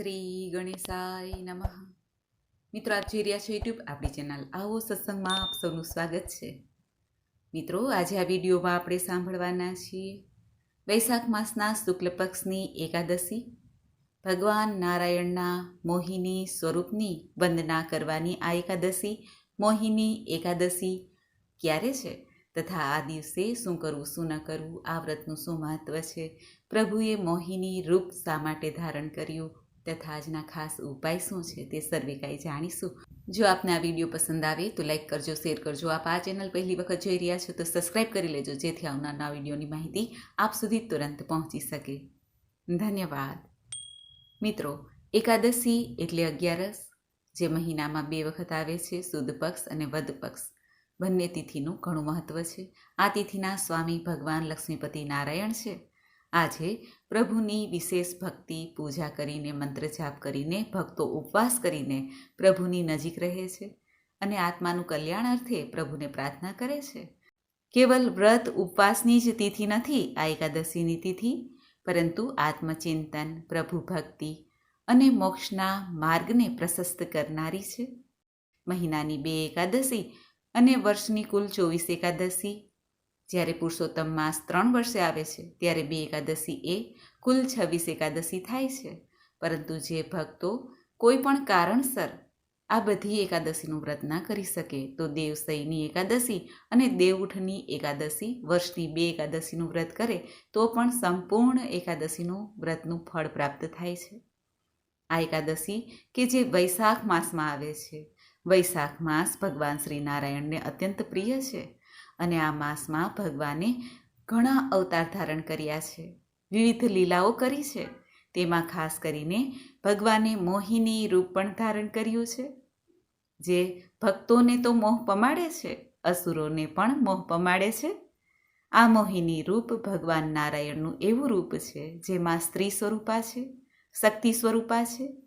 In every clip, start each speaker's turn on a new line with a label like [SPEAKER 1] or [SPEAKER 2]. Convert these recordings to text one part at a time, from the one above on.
[SPEAKER 1] શ્રી ગણેશાય નમઃ. મિત્રો, આપ જોઈ રહ્યા છો યુટ્યુબ આપણી ચેનલ આવો સત્સંગમાં આપ સૌનું સ્વાગત છે. મિત્રો, આજે આ વિડીયોમાં આપણે સાંભળવાના છીએ વૈશાખ માસના શુક્લ પક્ષની એકાદશી. ભગવાન નારાયણના મોહિની સ્વરૂપની વંદના કરવાની આ એકાદશી, મોહિની એકાદશી ક્યારે છે? તથા આ દિવસે શું કરવું, શું ન કરવું, આ વ્રતનું શું મહત્વ છે? પ્રભુએ મોહિની રૂપ શા માટે ધારણ કર્યું? તથા આજના ખાસ ઉપાય શું છે તે સર્વે કાંઈ જાણીશું. જો આપને આ વીડિયો પસંદ આવે તો લાઈક કરજો, શેર કરજો. આપ આ ચેનલ પહેલી વખત જોઈ રહ્યા છો તો સબસ્ક્રાઈબ કરી લેજો, જેથી આવનારના વિડીયોની માહિતી આપ સુધી તુરંત પહોંચી શકે. ધન્યવાદ. મિત્રો, એકાદશી એટલે અગિયારસ, જે મહિનામાં બે વખત આવે છે, સુદ પક્ષ અને વદ પક્ષ. બંને તિથિનું ઘણું મહત્ત્વ છે. આ તિથિના સ્વામી ભગવાન લક્ષ્મીપતિ નારાયણ છે. આજે પ્રભુની વિશેષ ભક્તિ, પૂજા કરીને મંત્ર જાપ કરીને, ભક્તો ઉપવાસ કરીને પ્રભુની નજીક રહે છે અને આત્માનું કલ્યાણ અર્થે પ્રભુને પ્રાર્થના કરે છે. કેવલ વ્રત ઉપવાસની જ તિથિ નથી, આ એકાદશીની તિથિ, પરંતુ આત્મચિંતન, પ્રભુ ભક્તિ અને મોક્ષના માર્ગને પ્રશસ્ત કરનારી છે. મહિનાની બે એકાદશી અને વર્ષની કુલ ચોવીસ એકાદશી જ્યારે પુરુષોત્તમ માસ ત્રણ વર્ષે આવે છે, ત્યારે બે એકાદશી એ કુલ છવ્વીસ એકાદશી થાય છે. પરંતુ જે ભક્તો કોઈ પણ કારણસર આ બધી એકાદશીનું વ્રત ના કરી શકે, તો દેવસઈની એકાદશી અને દેવઉઠની એકાદશી વર્ષની બે એકાદશીનું વ્રત કરે, તો પણ સંપૂર્ણ એકાદશીનું વ્રતનું ફળ પ્રાપ્ત થાય છે. આ એકાદશી કે જે વૈશાખ માસમાં આવે છે. વૈશાખ માસ ભગવાન શ્રી નારાયણને અત્યંત પ્રિય છે. અને આ માસમાં ભગવાને ઘણા અવતાર ધારણ કર્યા છે. વિવિધ લીલાઓ કરી છે. તેમાં ખાસ કરીને ભગવાને મોહિની રૂપ પણ ધારણ કર્યું છે. જે ભક્તોને તો મોહ પમાડે છે, અસુરોને પણ મોહ પમાડે છે. આ મોહિની રૂપ ભગવાન નારાયણનું એવું રૂપ છે જેમાં સ્ત્રી સ્વરૂપા છે, શક્તિ સ્વરૂપા છે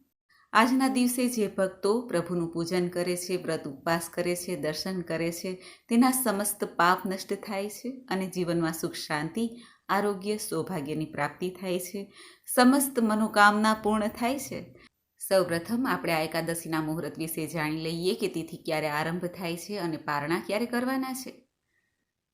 [SPEAKER 1] આજના દિવસે જે ભક્તો પ્રભુનું પૂજન કરે છે, વ્રત ઉપવાસ કરે છે, દર્શન કરે છે, તેના સમસ્ત પાપ નષ્ટ થાય છે અને જીવનમાં સુખ, શાંતિ, આરોગ્ય, સૌભાગ્યની પ્રાપ્તિ થાય છે. સમસ્ત મનોકામના પૂર્ણ થાય છે. સૌપ્રથમ આપણે આ એકાદશીના મુહૂર્ત વિશે જાણી લઈએ કે તિથિ ક્યારે આરંભ થાય છે અને પારણા ક્યારે કરવાના છે.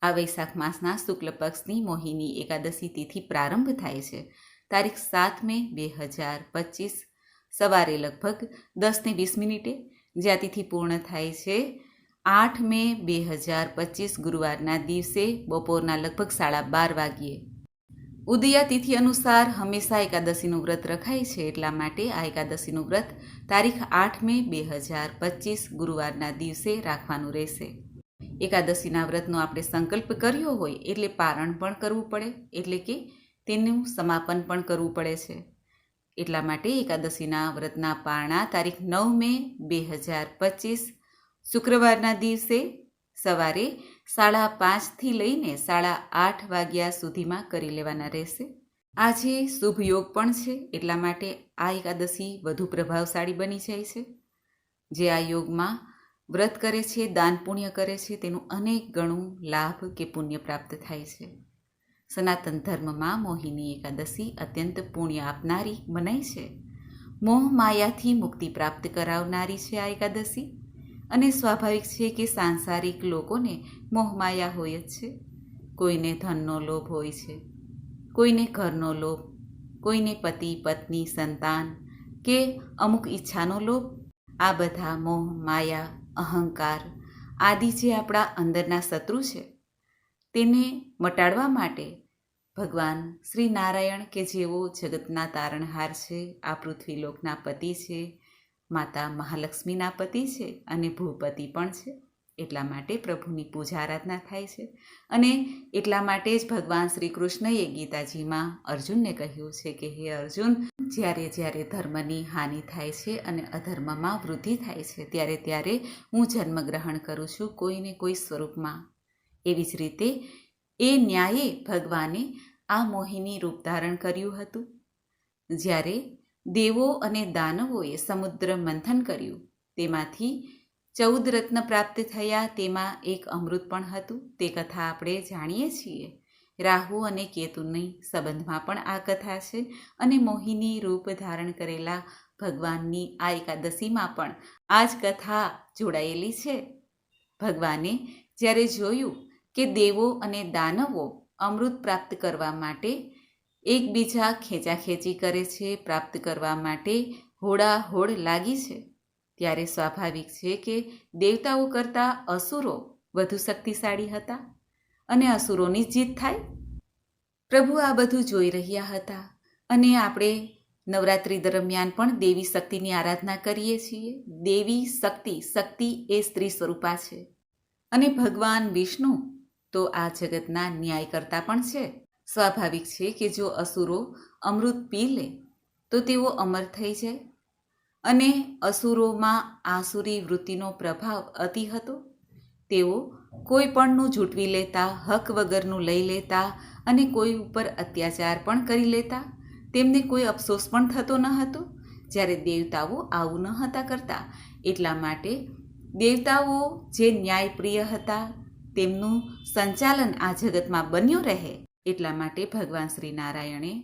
[SPEAKER 1] આ વૈશાખ માસના શુક્લ પક્ષની મોહિની એકાદશી તિથિ પ્રારંભ થાય છે. તારીખ સાત મે બે હજાર પચીસ સવારે લગભગ દસને વીસ મિનિટે, જ્યાં તિથિ પૂર્ણ થાય છે. આઠ મે બે હજાર પચીસ ગુરુવારના દિવસે બપોરના લગભગ સાડા બાર વાગ્યે. ઉદયા તિથિ અનુસાર હંમેશા એકાદશીનું વ્રત રખાય છે, એટલા માટે આ એકાદશીનું વ્રત તારીખ આઠ મે બે હજાર પચીસ ગુરુવારના દિવસે રાખવાનું રહેશે. એકાદશીના વ્રતનો આપણે સંકલ્પ કર્યો હોય, એટલે પારણ પણ કરવું પડે, એટલે કે તેનું સમાપન પણ કરવું પડે છે. એટલા માટે એકાદશીના વ્રતના પારણા તારીખ નવ મે બે હજાર પચીસ. શુક્રવારના દિવસે સવારે સાડા પાંચથી લઈને સાડા આઠ વાગ્યા સુધીમાં કરી લેવાના રહેશે. આજે શુભ યોગ પણ છે, એટલા માટે આ એકાદશી વધુ પ્રભાવશાળી બની જાય છે. જે આ યોગમાં વ્રત કરે છે, દાન પુણ્ય કરે છે, તેનું અનેક ગણું લાભ કે પુણ્ય પ્રાપ્ત થાય છે. સનાતન ધર્મમાં મોહિની એકાદશી અત્યંત પુણ્ય આપનારી મનાય છે. મોહ માયાથી મુક્તિ પ્રાપ્ત કરાવનારી છે આ એકાદશી. અને સ્વાભાવિક છે કે સાંસારિક લોકોને મોહ માયા હોય જ છે. કોઈને ધનનો લોભ હોય છે. કોઈને ઘરનો લોભ. કોઈને પતિ, પત્ની, સંતાન કે અમુક ઈચ્છાનો લોભ. આ બધા મોહ, માયા, અહંકાર આદિ જે આપણા અંદરના શત્રુ છે, તેને મટાડવા માટે ભગવાન શ્રી નારાયણ કે જેઓ જગતના તારણહાર છે, આ પૃથ્વીલોકના પતિ છે, માતા મહાલક્ષ્મીના પતિ છે અને ભૂપતિ પણ છે. એટલા માટે પ્રભુની પૂજા આરાધના થાય છે અને એટલા માટે જ ભગવાન શ્રી કૃષ્ણએ ગીતાજીમાં અર્જુનને કહ્યું છે કે, હે અર્જુન, જ્યારે જ્યારે ધર્મની હાનિ થાય છે અને અધર્મમાં વૃદ્ધિ થાય છે, ત્યારે ત્યારે હું જન્મગ્રહણ કરું છું કોઈને કોઈ સ્વરૂપમાં. એવી જ રીતે એ ન્યાયે ભગવાને આ મોહિની રૂપ ધારણ કર્યું હતું. જ્યારે દેવો અને દાનવોએ સમુદ્ર મંથન કર્યું, તેમાંથી ચૌદ રત્ન પ્રાપ્ત થયા, તેમાં એક અમૃત પણ હતું. તે કથા આપણે જાણીએ છીએ. રાહુ અને કેતુની સંબંધમાં પણ આ કથા છે અને મોહિની રૂપ ધારણ કરેલા ભગવાનની આ એકાદશીમાં પણ આ જ કથા જોડાયેલી છે. ભગવાને જ્યારે જોયું કે દેવો અને દાનવો અમૃત પ્રાપ્ત કરવા માટે એકબીજા ખેંચાખેંચી કરે છે, પ્રાપ્ત કરવા માટે હોડાહોડ લાગી છે. ત્યારે સ્વાભાવિક છે કે દેવતાઓ કરતાં અસુરો વધુ શક્તિશાળી હતા અને અસુરોની જીત થાય. પ્રભુ આ બધું જોઈ રહ્યા હતા અને આપણે નવરાત્રિ દરમિયાન પણ દેવી શક્તિની આરાધના કરીએ છીએ. દેવી શક્તિ શક્તિ એ સ્ત્રી સ્વરૂપા છે અને ભગવાન વિષ્ણુ તો આ જગતના ન્યાયકર્તા પણ છે. સ્વાભાવિક છે કે જો અસુરો અમૃત પી લે, તો તેઓ અમર થઈ જાય. અને અસુરોમાં આસુરી વૃત્તિનો પ્રભાવ અતિ હતો. તેઓ કોઈ પણનું ઝૂંટવી લેતા, હક વગરનું લઈ લેતા અને કોઈ ઉપર અત્યાચાર પણ કરી લેતા. તેમને કોઈ અફસોસ પણ થતો ન હતો. જ્યારે દેવતાઓ આવું ન હતા કરતા. એટલા માટે દેવતાઓ જે ન્યાયપ્રિય હતા તેમનું સંચાલન આ જગતમાં બન્યું રહે એટલા માટે ભગવાન શ્રી નારાયણે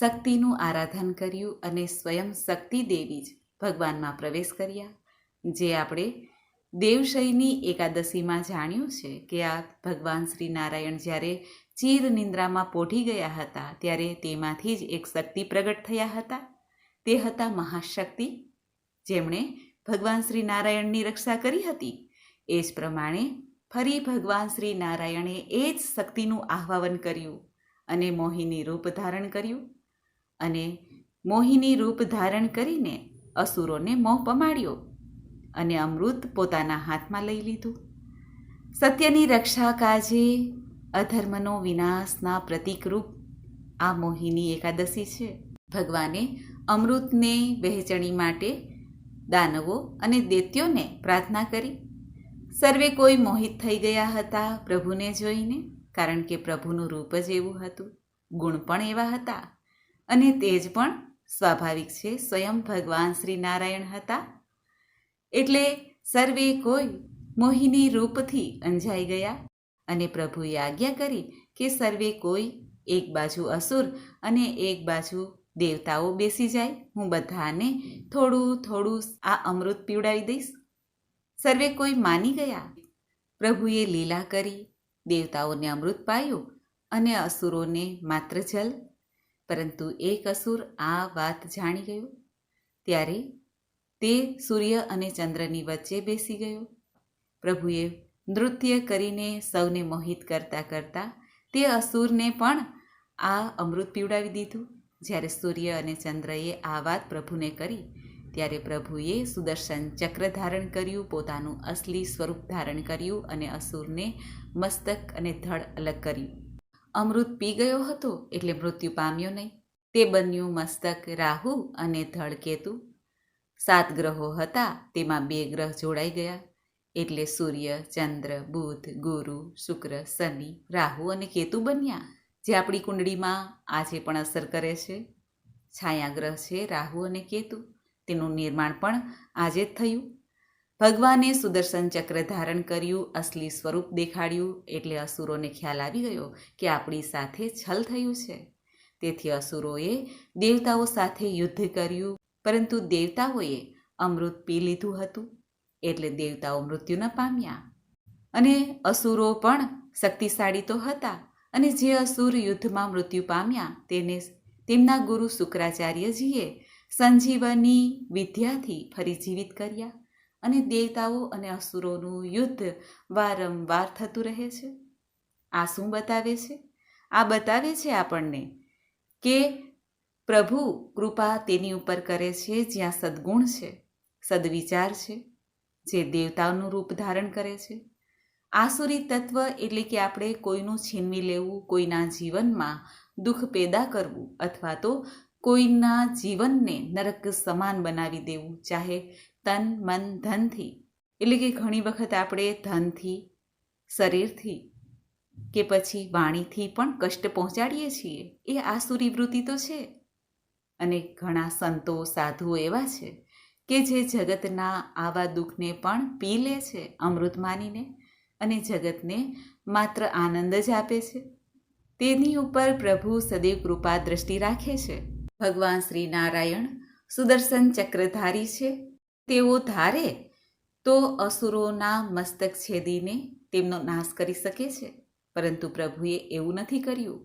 [SPEAKER 1] શક્તિનું આરાધન કર્યું અને સ્વયં શક્તિ દેવી જ ભગવાનમાં પ્રવેશ કર્યા. જે આપણે દેવશયની એકાદશીમાં જાણ્યું છે કે આ ભગવાન શ્રી નારાયણ જ્યારે ચીર નિંદ્રામાં પોઢી ગયા હતા ત્યારે તેમાંથી જ એક શક્તિ પ્રગટ થયા હતા. તે હતા મહાશક્તિ. જેમણે ભગવાન શ્રી નારાયણની રક્ષા કરી હતી. એ જ પ્રમાણે ફરી ભગવાન શ્રી નારાયણે એ જ શક્તિનું આહ્વાન કર્યું અને મોહિની રૂપ ધારણ કર્યું અને મોહિની રૂપ ધારણ કરીને અસુરોને મોહ પમાડ્યો અને અમૃત પોતાના હાથમાં લઈ લીધું. સત્યની રક્ષા કાજે અધર્મનો વિનાશના પ્રતિકરૂપ આ મોહિની એકાદશી છે. ભગવાને અમૃતને વહેંચણી માટે દાનવો અને દૈત્યોને પ્રાર્થના કરી સર્વે કોઈ મોહિત થઈ ગયા હતા પ્રભુને જોઈને, કારણ કે પ્રભુનું રૂપ જ એવું હતું, ગુણ પણ એવા હતા, અને તેજ પણ સ્વાભાવિક છે, સ્વયં ભગવાન શ્રી નારાયણ હતા. એટલે સર્વે કોઈ મોહિની રૂપથી અંજાઈ ગયા અને પ્રભુએ આજ્ઞા કરી કે સર્વે કોઈ એક બાજુ અસુર અને એક બાજુ દેવતાઓ બેસી જાય. હું બધાને થોડું થોડું આ અમૃત પીવડાવી દઈશ. સર્વે કોઈ માની ગયા? પ્રભુએ લીલા કરી, દેવતાઓને અમૃત પાયું અને અસુરોને માત્ર જલ. પરંતુ એક અસુર આ વાત જાણી ગયો. ત્યારે તે સૂર્ય અને ચંદ્રની વચ્ચે બેસી ગયો. પ્રભુએ નૃત્ય કરીને સૌને મોહિત કરતા કરતા તે અસુરને પણ આ અમૃત પીવડાવી દીધું. જ્યારે સૂર્ય અને ચંદ્રએ આ વાત પ્રભુને કરી ત્યારે પ્રભુએ સુદર્શન ચક્ર ધારણ કર્યું, પોતાનું અસલી સ્વરૂપ ધારણ કર્યું અને અસુરને મસ્તક અને ધડ અલગ કર્યું. અમૃત પી ગયો હતો એટલે મૃત્યુ પામ્યો નહીં. તે બન્યું મસ્તક, રાહુ અને ધડ કેતુ. સાત ગ્રહો હતા, તેમાં બે ગ્રહ જોડાઈ ગયા. એટલે સૂર્ય, ચંદ્ર, બુધ, ગુરુ, શુક્ર, શનિ, રાહુ અને કેતુ બન્યા, જે આપણી કુંડળીમાં આજે પણ અસર કરે છે. છાયાગ્રહ છે રાહુ અને કેતુ. તેનું નિર્માણ પણ આજે જ થયું. ભગવાને સુદર્શન ચક્ર ધારણ કર્યું, અસલી સ્વરૂપ દેખાડ્યું, એટલે અસુરોને ખ્યાલ આવી ગયો કે આપણી સાથે છલ થયું છે. તેથી અસુરોએ દેવતાઓ સાથે યુદ્ધ કર્યું, પરંતુ દેવતાઓએ અમૃત પી લીધું હતું, એટલે દેવતાઓ મૃત્યુ ન પામ્યા. અને અસુરો પણ શક્તિશાળી તો હતા, અને જે અસુર યુદ્ધમાં મૃત્યુ પામ્યા, તેને તેમના ગુરુ શુક્રાચાર્યજીએ સંજીવની વિદ્યાથી ફરી જીવિત કર્યા અને દેવતાઓ અને અસુરોનું યુદ્ધ વારંવાર થતું રહે છે. આ શું બતાવે છે? આ બતાવે છે આપણને કે પ્રભુ કૃપા તેની ઉપર કરે છે જ્યાં સદ્ગુણ છે, સદવિચાર છે, જે દેવતાઓનું રૂપ ધારણ કરે છે. આસુરી તત્વ એટલે કે આપણે કોઈનું છીનવી લેવું, કોઈના જીવનમાં દુઃખ પેદા કરવું અથવા તો કોઈના જીવનને નરક સમાન બનાવી દેવું, ચાહે તન, મન, ધનથી. એટલે કે ઘણી વખત આપણે ધનથી, શરીરથી કે પછી વાણીથી પણ કષ્ટ પહોંચાડીએ છીએ. એ આસુરી વૃત્તિ તો છે. અને ઘણા સંતો સાધુઓ એવા છે કે જે જગતના આવા દુઃખને પણ પી લે છે અમૃત માનીને અને જગતને માત્ર આનંદ જ આપે છે. તેની ઉપર પ્રભુ સદૈવ કૃપા દ્રષ્ટિ રાખે છે. ભગવાન શ્રી નારાયણ સુદર્શન ચક્રધારી છે. તેઓ ધારે તો અસુરોના મસ્તક છેદીને તેમનો નાશ કરી શકે છે. પરંતુ પ્રભુએ એવું નથી કર્યું.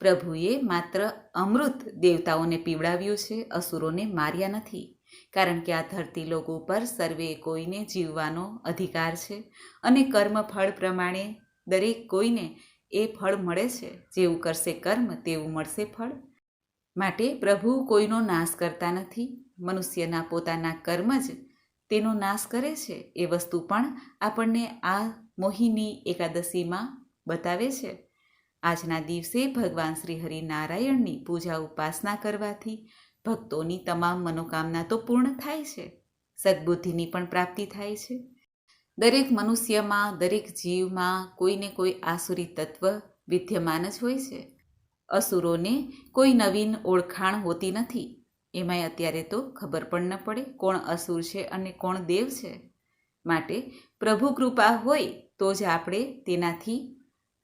[SPEAKER 1] પ્રભુએ માત્ર અમૃત દેવતાઓને પીવડાવ્યું છે, અસુરોને માર્યા નથી. કારણ કે આ ધરતી લોકો પર સર્વે કોઈને જીવવાનો અધિકાર છે અને કર્મ ફળ પ્રમાણે દરેક કોઈને એ ફળ મળે છે. જેવું કરશે કર્મ, તેવું મળશે ફળ. માટે પ્રભુ કોઈનો નાશ કરતા નથી. મનુષ્યના પોતાના કર્મ જ તેનો નાશ કરે છે. એ વસ્તુ પણ આપણને આ મોહિની એકાદશીમાં બતાવે છે. આજના દિવસે ભગવાન શ્રી હરિનારાયણની પૂજા ઉપાસના કરવાથી ભક્તોની તમામ મનોકામના તો પૂર્ણ થાય છે. સદબુદ્ધિની પણ પ્રાપ્તિ થાય છે. દરેક મનુષ્યમાં, દરેક જીવમાં કોઈને કોઈ આસુરી તત્વ વિદ્યમાન જ હોય છે. અસુરોને કોઈ નવીન ઓળખાણ હોતી નથી. એમાંય અત્યારે તો ખબર પણ ન પડે કોણ અસુર છે અને કોણ દેવ છે. માટે પ્રભુ કૃપા હોય તો જ આપણે તેનાથી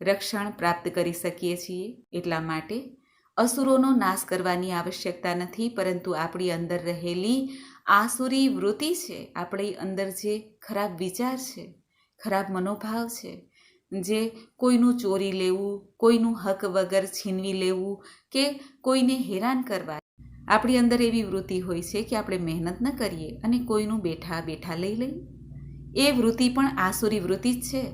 [SPEAKER 1] રક્ષણ પ્રાપ્ત કરી શકીએ છીએ. એટલા માટે અસુરોનો નાશ કરવાની આવશ્યકતા નથી, પરંતુ આપણી અંદર રહેલી આસુરી વૃત્તિ છે. આપણી અંદર જે ખરાબ વિચાર છે, ખરાબ મનોભાવ છે જે કોઈનું ચોરી લેવું, કોઈનું હક વગર છીનવી લેવું કે કોઈને હેરાન કરવા. આપણી અંદર એવી વૃત્તિ હોય છે કે આપણે મહેનત ન કરીએ અને કોઈનું બેઠા બેઠા લઈ લઈએ. એ વૃત્તિ પણ આસુરી વૃત્તિ જ છે.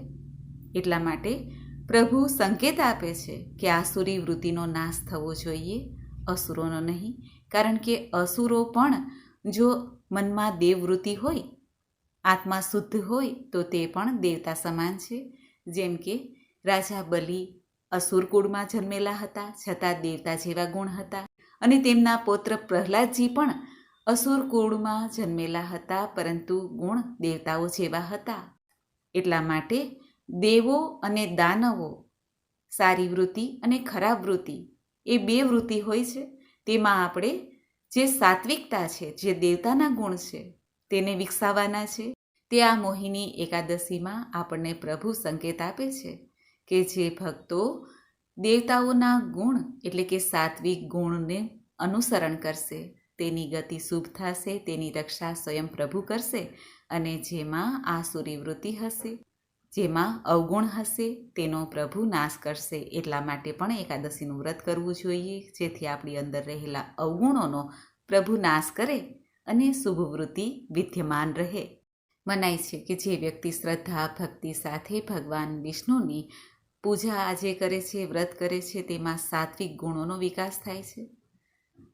[SPEAKER 1] એટલા માટે પ્રભુ સંકેત આપે છે કે આસુરી વૃત્તિનો નાશ થવો જોઈએ, અસુરોનો નહીં. કારણ કે અસુરો પણ જો મનમાં દેવવૃત્તિ હોય, આત્મા શુદ્ધ હોય, તો તે પણ દેવતા સમાન છે. જેમ કે રાજા બલિ અસુર કુળમાં જન્મેલા હતા, છતાં દેવતા જેવા ગુણ હતા અને તેમના પૌત્ર પ્રહલાદજી પણ અસુર કુળમાં જન્મેલા હતા, પરંતુ ગુણ દેવતાઓ જેવા હતા. એટલા માટે દેવો અને દાનવો, સારી વૃત્તિ અને ખરાબ વૃત્તિ એ બે વૃત્તિ હોય છે. તેમાં આપણે જે સાત્વિકતા છે, જે દેવતાના ગુણ છે, તેને વિકસાવવાના છે. તે આ મોહિની એકાદશીમાં આપણને પ્રભુ સંકેત આપે છે કે જે ભક્તો દેવતાઓના ગુણ, એટલે કે સાત્વિક ગુણને અનુસરણ કરશે, તેની ગતિ શુભ થશે, તેની રક્ષા સ્વયં પ્રભુ કરશે અને જેમાં આસુરી વૃત્તિ હશે, જેમાં અવગુણ હશે, તેનો પ્રભુ નાશ કરશે. એટલા માટે પણ એકાદશીનું વ્રત કરવું જોઈએ, જેથી આપણી અંદર રહેલા અવગુણોનો પ્રભુ નાશ કરે અને શુભ વૃત્તિ વિદ્યમાન રહે. મનાય છે કે જે વ્યક્તિ શ્રદ્ધા, ભક્તિ સાથે ભગવાન વિષ્ણુની પૂજા આજે કરે છે, વ્રત કરે છે, તેમાં સાત્વિક ગુણોનો વિકાસ થાય છે.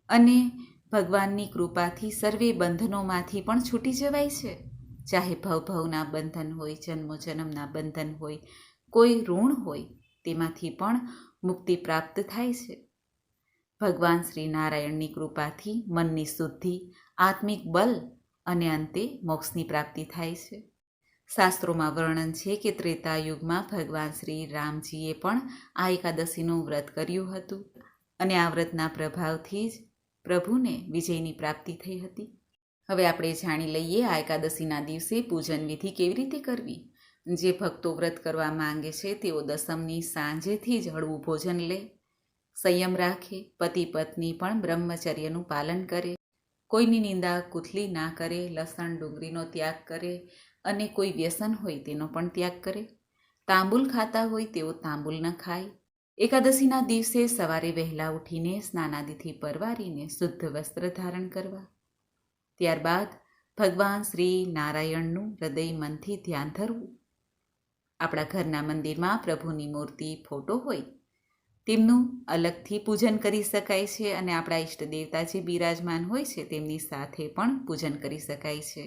[SPEAKER 1] અને ભગવાનની કૃપાથી સર્વે બંધનોમાંથી પણ છૂટી જવાય છે. ચાહે ભવભવના બંધન હોય જન્મો જન્મના બંધન હોય, કોઈ ઋણ હોય, તેમાંથી પણ મુક્તિ પ્રાપ્ત થાય છે. ભગવાન શ્રી નારાયણની કૃપાથી મનની શુદ્ધિ, આત્મિક બલ અને અંતે મોક્ષની પ્રાપ્તિ થાય છે. શાસ્ત્રોમાં વર્ણન છે કે ત્રેતા યુગમાં ભગવાન શ્રી રામજીએ પણ આ એકાદશીનું વ્રત કર્યું હતું અને આ વ્રતના પ્રભાવથી જ પ્રભુને વિજયની પ્રાપ્તિ થઈ હતી. હવે આપણે જાણી લઈએ આ એકાદશીના દિવસે પૂજન વિધિ કેવી રીતે કરવી. જે ભક્તો વ્રત કરવા માંગે છે તેઓ દસમની સાંજેથી જ હળવું ભોજન લે. સંયમ રાખે પતિ પત્ની પણ બ્રહ્મચર્યનું પાલન કરે. કોઈની નિંદા કુથલી ના કરે, લસણ, ડુંગળીનો ત્યાગ કરે અને કોઈ વ્યસન હોય તેનો પણ ત્યાગ કરે. તાંબુલ ખાતા હોય તેઓ તાંબુલ ન ખાય. એકાદશીના દિવસે સવારે વહેલા ઉઠીને સ્નાનાદિથી પરવારીને શુદ્ધ વસ્ત્ર ધારણ કરવા. ત્યારબાદ ભગવાન શ્રી નારાયણનું હૃદય મનથી ધ્યાન ધરવું. આપણા ઘરના મંદિરમાં પ્રભુની મૂર્તિ, ફોટો હોય તેમનું અલગથી પૂજન કરી શકાય છે અને આપણા ઈષ્ટ દેવતા જે બિરાજમાન હોય છે તેમની સાથે પણ પૂજન કરી શકાય છે.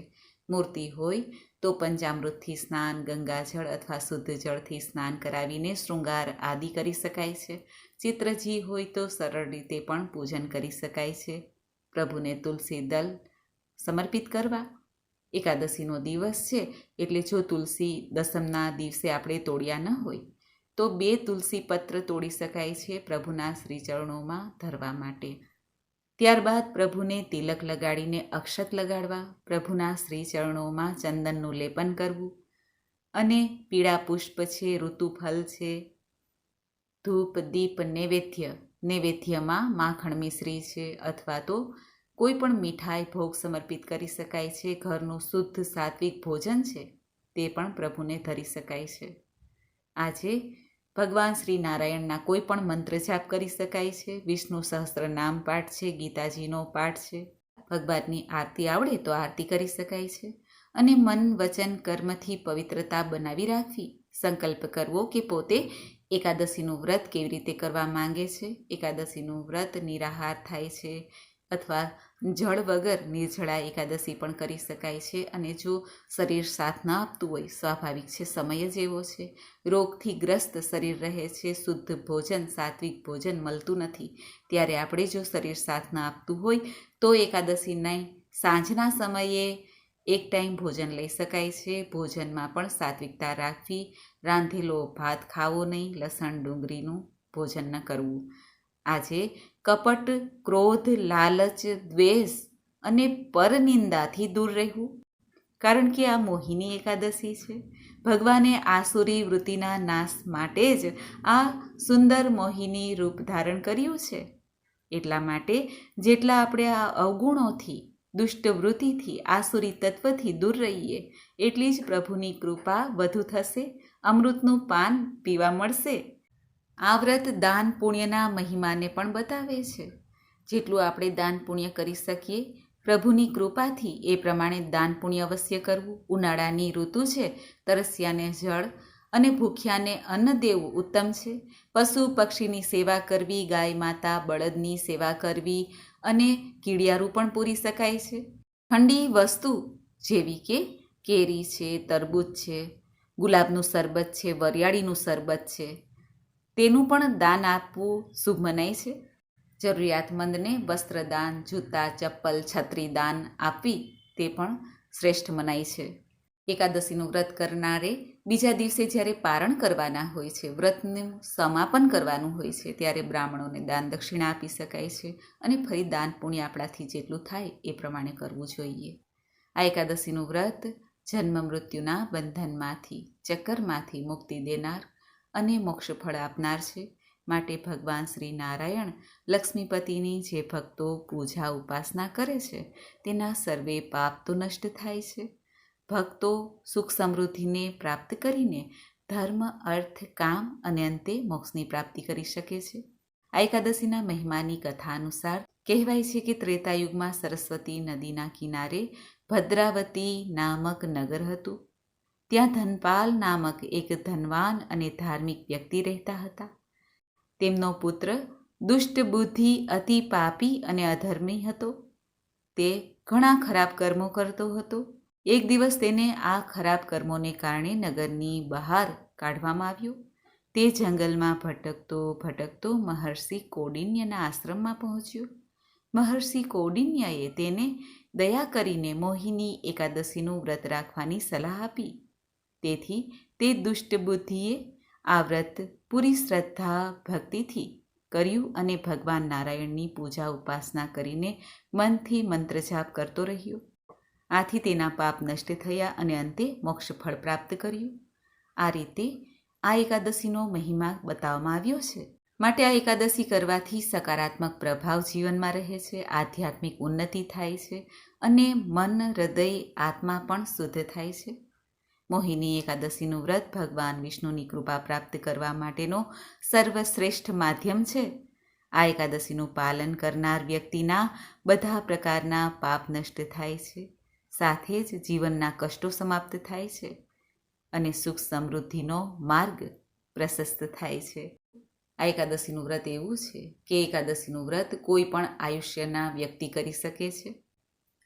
[SPEAKER 1] મૂર્તિ હોય તો પંચામૃતથી સ્નાન, ગંગાજળ અથવા શુદ્ધ જળથી સ્નાન કરાવીને શૃંગાર આદિ કરી શકાય છે. ચિત્રજી હોય તો સરળ રીતે પણ પૂજન કરી શકાય છે. પ્રભુને તુલસી દલ સમર્પિત કરવા એકાદશીનો દિવસ છે એટલે જો તુલસી દસમના દિવસે આપણે તોડ્યા ન હોય તો બે તુલસી પત્ર તોડી શકાય છે પ્રભુના શ્રીચરણોમાં ધરવા માટે. ત્યારબાદ પ્રભુને તિલક લગાડીને અક્ષત લગાડવા, પ્રભુના શ્રીચરણોમાં ચંદનનું લેપન કરવું અને પીળા પુષ્પ છે, ઋતુફલ છે, ધૂપ, દીપ, નૈવેદ્ય. નૈવેદ્યમાં માખણ મિશ્રી છે અથવા તો કોઈ પણ મીઠાઈ ભોગ સમર્પિત કરી શકાય છે. ઘરનું શુદ્ધ સાત્વિક ભોજન છે તે પણ પ્રભુને ધરી શકાય છે. આજે ભગવાન શ્રી નારાયણના કોઈ પણ મંત્ર જાપ કરી શકાય છે? વિષ્ણુ સહસ્ત્ર નામ પાઠ છે, ગીતાજીનો પાઠ છે. ભગવાનની આરતી આવડે તો આરતી કરી શકાય છે. અને મન, વચન, કર્મથી પવિત્રતા બનાવી રાખવી. સંકલ્પ કરવો કે પોતે એકાદશીનું વ્રત કેવી રીતે કરવા માંગે છે? એકાદશીનું વ્રત નિરાહાર થાય છે. અથવા જળ વગર નિર્જળા એકાદશી પણ કરી શકાય છે અને જો શરીર સાથ ના આપતું હોય, સ્વાભાવિક છે, સમય જ એવો છે. રોગથી ગ્રસ્ત શરીર રહે છે, શુદ્ધ ભોજન, સાત્વિક ભોજન મળતું નથી. ત્યારે આપણે જો શરીર સાથ ના આપતું હોય, તો એકાદશી નહીં, સાંજના સમયે એક ટાઈમ ભોજન લઈ શકાય છે. ભોજનમાં પણ સાત્વિકતા રાખવી, રાંધેલો ભાત ખાવો નહીં, લસણ ડુંગળીનું ભોજન ન કરવું. આજે કપટ, ક્રોધ, લાલચ, દ્વેષ અને પરનિંદાથી દૂર રહેવું. કારણ કે આ મોહિની એકાદશી છે. ભગવાને આસુરી વૃત્તિના નાશ માટે જ આ સુંદર મોહિની રૂપ ધારણ કર્યું છે. એટલા માટે જેટલા આપણે આ અવગુણોથી દુષ્ટ વૃત્તિથી આસુરી તત્વથી દૂર રહીએ, એટલી જ પ્રભુની કૃપા વધુ થશે, અમૃતનું પાન પીવા મળશે. આ વ્રત દાન પુણ્યના મહિમાને પણ બતાવે છે. જેટલું આપણે દાન પુણ્ય કરી શકીએ, પ્રભુની કૃપાથી એ પ્રમાણે દાન પુણ્ય અવશ્ય કરવું. ઉનાળાની ઋતુ છે, તરસ્યાને જળ અને ભૂખ્યાને અન્ન દેવું ઉત્તમ છે. પશુ પક્ષીની સેવા કરવી, ગાય માતા બળદની સેવા કરવી અને કીડિયારું પણ પૂરી શકાય છે. ઠંડી વસ્તુ જેવી કે કેરી છે, તરબૂચ છે, ગુલાબનું શરબત છે, વરિયાળીનું શરબત છે તેનું પણ દાન આપવું શુભ મનાય છે. જરૂરિયાતમંદને વસ્ત્રદાન, જૂતા, ચપ્પલ, છત્રી દાન આપવી તે પણ શ્રેષ્ઠ મનાય છે. એકાદશીનું વ્રત કરનારે બીજા દિવસે જ્યારે પારણ કરવાના હોય છે, વ્રતનું સમાપન કરવાનું હોય છે, ત્યારે બ્રાહ્મણોને દાન દક્ષિણા આપી શકાય છે અને ફરી દાન પુણ્ય આપણાથી જેટલું થાય એ પ્રમાણે કરવું જોઈએ. આ એકાદશીનું વ્રત જન્મ મૃત્યુના બંધનમાંથી, ચક્કરમાંથી મુક્તિ દેનાર અને મોક્ષ ફળ આપનાર છે. માટે ભગવાન શ્રી નારાયણ લક્ષ્મીપતિની જે ભક્તો પૂજા ઉપાસના કરે છે, તેના સર્વે પાપ તો નષ્ટ થાય છે. ભક્તો સુખ સમૃદ્ધિને પ્રાપ્ત કરીને ધર્મ, અર્થ, કામ અને અંતે મોક્ષની પ્રાપ્તિ કરી શકે છે. આ એકાદશીના મહિમાની કથા અનુસાર કહેવાય છે કે ત્રેતાયુગમાં સરસ્વતી નદીના કિનારે ભદ્રાવતી નામક નગર હતું. ત્યાં ધનપાલ નામક એક ધનવાન અને ધાર્મિક વ્યક્તિ રહેતા હતા. તેમનો પુત્ર દુષ્ટ બુદ્ધિ અતિ પાપી અને અધર્મી હતો. તે ઘણા ખરાબ કર્મો કરતો હતો. એક દિવસ તેને આ ખરાબ કર્મોને કારણે નગરની બહાર કાઢવામાં આવ્યો. તે જંગલમાં ભટકતો ભટકતો મહર્ષિ કૌડિન્યના આશ્રમમાં પહોંચ્યો. મહર્ષિ કૌડિન્યએ તેને દયા કરીને મોહિની એકાદશીનું વ્રત રાખવાની સલાહ આપી. તેથી તે દુષ્ટ બુદ્ધિએ આ વ્રત પૂરી શ્રદ્ધા, ભક્તિથી કર્યું અને ભગવાન નારાયણની પૂજા ઉપાસના કરીને મનથી મંત્ર જાપ કરતો રહ્યો. આથી તેના પાપ નષ્ટ થયા અને અંતે મોક્ષ ફળ પ્રાપ્ત કર્યું. આ રીતે આ એકાદશીનો મહિમા બતાવવામાં આવ્યો છે. માટે આ એકાદશી કરવાથી સકારાત્મક પ્રભાવ જીવનમાં રહે છે, આધ્યાત્મિક ઉન્નતિ થાય છે અને મન, હૃદય, આત્મા પણ શુદ્ધ થાય છે. મોહિની એકાદશીનું વ્રત ભગવાન વિષ્ણુની કૃપા પ્રાપ્ત કરવા માટેનો સર્વશ્રેષ્ઠ માધ્યમ છે. આ એકાદશીનું પાલન કરનાર વ્યક્તિના બધા પ્રકારના પાપ નષ્ટ થાય છે. સાથે જ જીવનના કષ્ટો સમાપ્ત થાય છે અને સુખ સમૃદ્ધિનો માર્ગ પ્રશસ્ત થાય છે. આ એકાદશીનું વ્રત એવું છે કે એકાદશીનું વ્રત કોઈ પણ આયુષ્યના વ્યક્તિ કરી શકે છે.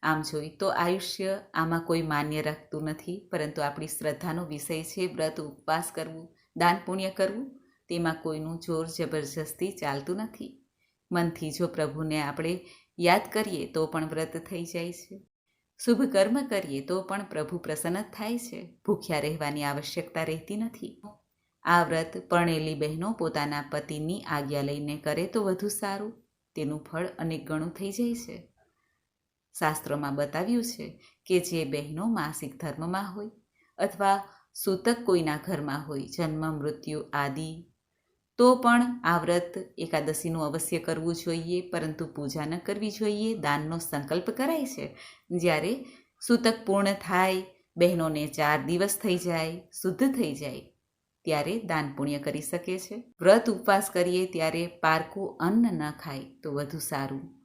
[SPEAKER 1] આમ જોઈ તો આયુષ્ય આમાં કોઈ માન્ય રાખતું નથી, પરંતુ આપણી શ્રદ્ધાનો વિષય છે વ્રત ઉપવાસ કરવું, દાન પુણ્ય કરવું, તેમાં કોઈનું જોર જબરજસ્તી ચાલતું નથી. મનથી જો પ્રભુને આપણે યાદ કરીએ તો પણ વ્રત થઈ જાય છે. શુભ કર્મ કરીએ તો પણ પ્રભુ પ્રસન્ન થાય છે. ભૂખ્યા રહેવાની આવશ્યકતા રહેતી નથી. આ વ્રત પરણેલી બહેનો પોતાના પતિની આજ્ઞા લઈને કરે તો વધુ સારું. તેનું ફળ અનેક ગણું થઈ જાય છે. શાસ્ત્રોમાં બતાવ્યું છે કે જે બહેનો માસિક ધર્મમાં હોય અથવા સૂતક કોઈના ઘરમાં હોય, જન્મ, મૃત્યુ આદિ, તો પણ આ વ્રત એકાદશીનું અવશ્ય કરવું જોઈએ, પરંતુ પૂજા ન કરવી જોઈએ. દાનનો સંકલ્પ કરાય છે. જ્યારે સૂતક પૂર્ણ થાય, બહેનોને ચાર દિવસ થઈ જાય, શુદ્ધ થઈ જાય, ત્યારે દાન પુણ્ય કરી શકે છે. વ્રત ઉપવાસ કરીએ ત્યારે પારકું અન્ન ન ખાય તો વધુ સારું.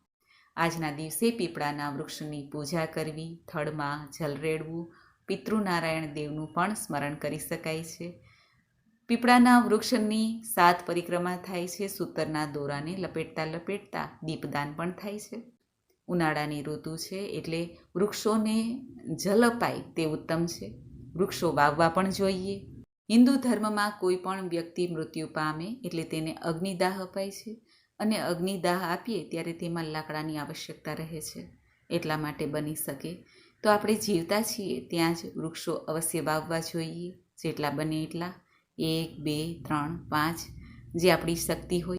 [SPEAKER 1] આજના દિવસે પીપળાના વૃક્ષની પૂજા કરવી, થડમાં જલ રેડવું, પિતૃનારાયણ દેવનું પણ સ્મરણ કરી શકાય છે. પીપળાના વૃક્ષની સાત પરિક્રમા થાય છે, સૂતરના દોરાને લપેટતા લપેટતા દીપદાન પણ થાય છે. ઉનાળાની ઋતુ છે એટલે વૃક્ષોને જલ અપાય તે ઉત્તમ છે. વૃક્ષો વાવવા પણ જોઈએ. હિન્દુ ધર્મમાં કોઈ પણ વ્યક્તિ મૃત્યુ પામે એટલે તેને અગ્નિદાહ અપાય છે. અને અગ્નિદાહ આપીએ ત્યારે તેમાં લાકડાની આવશ્યકતા રહે છે. એટલા માટે બની શકે. તો આપણે જીવતા છીએ ત્યાં જ વૃક્ષો અવશ્ય વાવવા જોઈએ. જેટલા બને એટલા. એક, બે, ત્રણ, પાંચ, જે આપણી શક્તિ હોય,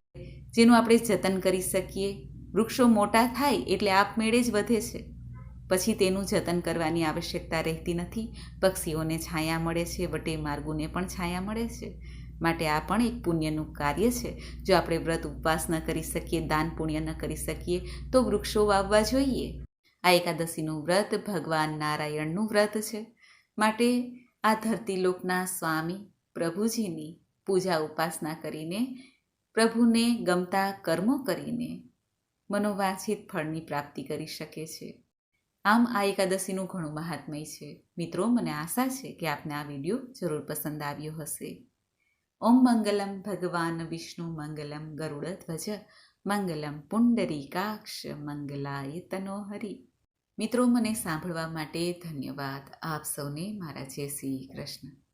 [SPEAKER 1] જેનું આપણે જતન કરી શકીએ. વૃક્ષો મોટા થાય એટલે આપમેળે જ વધે છે. પછી તેનું જતન કરવાની આવશ્યકતા રહેતી નથી. પક્ષીઓને છાયા મળે છે, વટે માર્ગોને પણ છાયા મળે છે. માટે આ પણ એક પુણ્યનું કાર્ય છે. જો આપણે વ્રત ઉપવાસ ન કરી શકીએ, દાન પુણ્ય ન કરી શકીએ, તો વૃક્ષો વાવવા જોઈએ. આ એકાદશીનું વ્રત ભગવાન નારાયણનું વ્રત છે. માટે આ ધરતીલોકના સ્વામી, પ્રભુજીની પૂજા ઉપાસના કરીને પ્રભુને ગમતા કર્મો કરીને મનોવાંછિત ફળની પ્રાપ્તિ કરી શકે છે. આમ આ એકાદશીનું ઘણું મહાત્મય છે. મિત્રો, મને આશા છે કે આપને આ વીડિયો જરૂર પસંદ આવ્યો હશે. ઓમ મંગલમ ભગવાન વિષ્ણુ મંગલમ ગરુડધ્વજ મંગલમ મંગલમ પુંડરીકાક્ષ મંગલાય તનો હરિ મિત્રો મને સાંભળવા માટે ધન્યવાદ. આપ સૌને મારા જય શ્રી કૃષ્ણ.